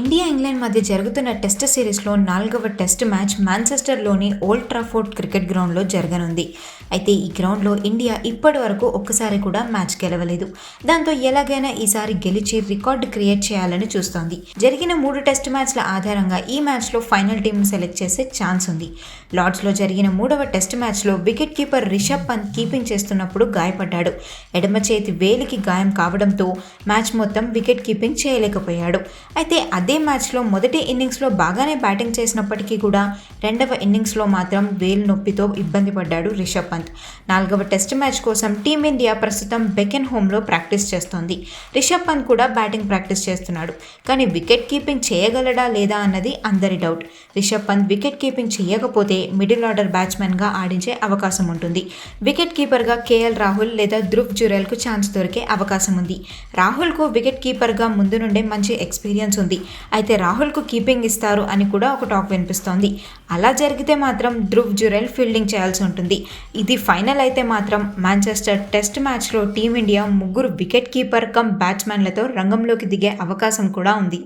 India England మధ్య జరుగుతున్న test సిరీస్లో నాలుగవ టెస్ట్ మ్యాచ్ మాంచెస్టర్లోని ఓల్డ్ ట్రాఫోర్డ్ క్రికెట్ గ్రౌండ్లో జరగనుంది. అయితే ఈ గ్రౌండ్లో ఇండియా ఇప్పటి వరకు ఒక్కసారి కూడా మ్యాచ్ గెలవలేదు. దాంతో ఎలాగైనా ఈసారి గెలిచి రికార్డు క్రియేట్ చేయాలని చూస్తోంది. జరిగిన మూడు టెస్ట్ మ్యాచ్ల ఆధారంగా ఈ మ్యాచ్లో ఫైనల్ టీంను సెలెక్ట్ చేసే ఛాన్స్ ఉంది. లార్డ్స్లో జరిగిన మూడవ టెస్ట్ మ్యాచ్లో wicket keeper Rishabh Pant keeping చేస్తున్నప్పుడు గాయపడ్డాడు. ఎడమ చేతి వేలికి గాయం కావడంతో మ్యాచ్ మొత్తం వికెట్ కీపింగ్ చేయలేకపోయాడు. అయితే అదే మ్యాచ్లో మొదటి ఇన్నింగ్స్లో బాగానే బ్యాటింగ్ చేసినప్పటికీ కూడా రెండవ ఇన్నింగ్స్లో మాత్రం వేలు నొప్పితో ఇబ్బంది పడ్డాడు రిషబ్ పంత్. నాలుగవ టెస్ట్ మ్యాచ్ కోసం టీమిండియా ప్రస్తుతం బెకెన్ హోమ్లో ప్రాక్టీస్ చేస్తోంది. రిషబ్ పంత్ కూడా బ్యాటింగ్ ప్రాక్టీస్ చేస్తున్నాడు. కానీ వికెట్ కీపింగ్ చేయగలడా లేదా అన్నది అందరి doubt. Rishabh Pant wicket keeping చేయకపోతే మిడిల్ ఆర్డర్ బ్యాట్స్మెన్గా ఆడించే అవకాశం ఉంటుంది. వికెట్ కీపర్గా కేఎల్ రాహుల్ లేదా ధృవ్ జురెల్కు ఛాన్స్ దొరికే అవకాశం ఉంది. రాహుల్కు వికెట్ కీపర్గా ముందు నుండే మంచి ఎక్స్పీరియన్స్ ఉంది. అయితే రాహుల్కు కీపింగ్ ఇస్తారు అని కూడా ఒక టాక్ వినిపిస్తోంది. అలా జరిగితే మాత్రం ధృవ్ జురెల్ ఫీల్డింగ్ చేయాల్సి ఉంటుంది. ఇది ఫైనల్ అయితే మాత్రం మాంచెస్టర్ టెస్ట్ మ్యాచ్లో టీమిండియా ముగ్గురు వికెట్ కీపర్ కమ్ బ్యాట్స్మెన్లతో రంగంలోకి దిగే అవకాశం కూడా ఉంది.